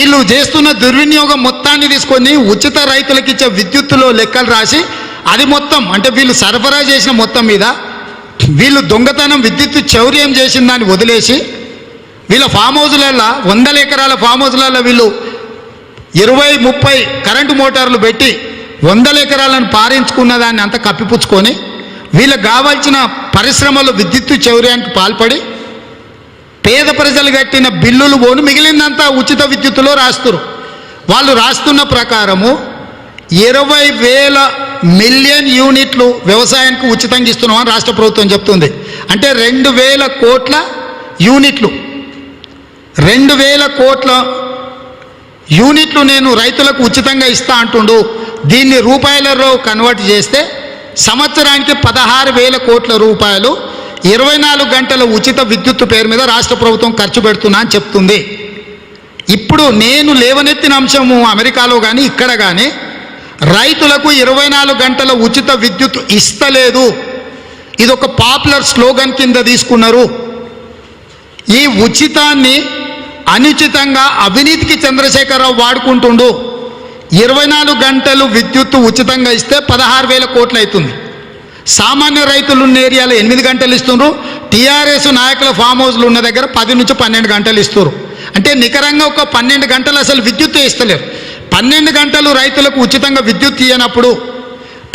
వీళ్ళు చేస్తున్న దుర్వినియోగం మొత్తాన్ని తీసుకొని ఉచిత రైతులకు ఇచ్చే విద్యుత్తులో లెక్కలు రాసి అది మొత్తం అంటే వీళ్ళు సరఫరా చేసిన మొత్తం మీద వీళ్ళు దొంగతనం విద్యుత్ చౌర్యం చేసిన దాన్ని వదిలేసి వీళ్ళ ఫామ్ హౌస్లలో వందల ఎకరాల ఫామ్ హౌస్లలో వీళ్ళు ఇరవై ముప్పై కరెంటు మోటార్లు పెట్టి వందల ఎకరాలను పారించుకున్న దాన్ని అంతా కప్పిపుచ్చుకొని వీళ్ళకి కావాల్సిన పరిశ్రమలు విద్యుత్తు చౌర్యానికి పాల్పడి పేద ప్రజలు కట్టిన బిల్లులు పోను మిగిలిందంతా ఉచిత విద్యుత్తులో రాస్తురు. వాళ్ళు రాస్తున్న ప్రకారము ఇరవై వేల మిలియన్ యూనిట్లు వ్యవసాయానికి ఉచితంగా ఇస్తున్నామని రాష్ట్ర ప్రభుత్వం చెప్తుంది. అంటే రెండు వేల కోట్ల యూనిట్లు. రెండు వేల కోట్ల యూనిట్లు నేను రైతులకు ఉచితంగా ఇస్తా అంటుండు. దీన్ని రూపాయలలో కన్వర్ట్ చేస్తే సంవత్సరానికి పదహారు వేల కోట్ల రూపాయలు ఇరవై నాలుగు గంటల ఉచిత విద్యుత్ పేరు మీద రాష్ట్ర ప్రభుత్వం ఖర్చు పెడుతున్నా అని చెప్తుంది. ఇప్పుడు నేను లేవనెత్తిన అంశము అమెరికాలో కానీ ఇక్కడ కానీ రైతులకు ఇరవై నాలుగు గంటల ఉచిత విద్యుత్ ఇస్తలేదు. ఇది ఒక పాపులర్ స్లోగన్ కింద తీసుకున్నారు. ఈ ఉచితాన్ని అనుచితంగా అవినీతికి చంద్రశేఖరరావు వాడుకుంటుండు. ఇరవై నాలుగు గంటలు విద్యుత్ ఉచితంగా ఇస్తే పదహారు వేల కోట్లు అవుతుంది. సామాన్య రైతులు ఉన్న ఏరియాలో ఎనిమిది గంటలు ఇస్తున్నారు టీఆర్ఎస్ నాయకుల ఫామ్ హౌస్లు ఉన్న దగ్గర పది నుంచి పన్నెండు గంటలు ఇస్తున్నారు అంటే నికరంగా ఒక పన్నెండు గంటలు అసలు విద్యుత్ ఇస్తలేరు. పన్నెండు గంటలు రైతులకు ఉచితంగా విద్యుత్ ఇయ్యనప్పుడు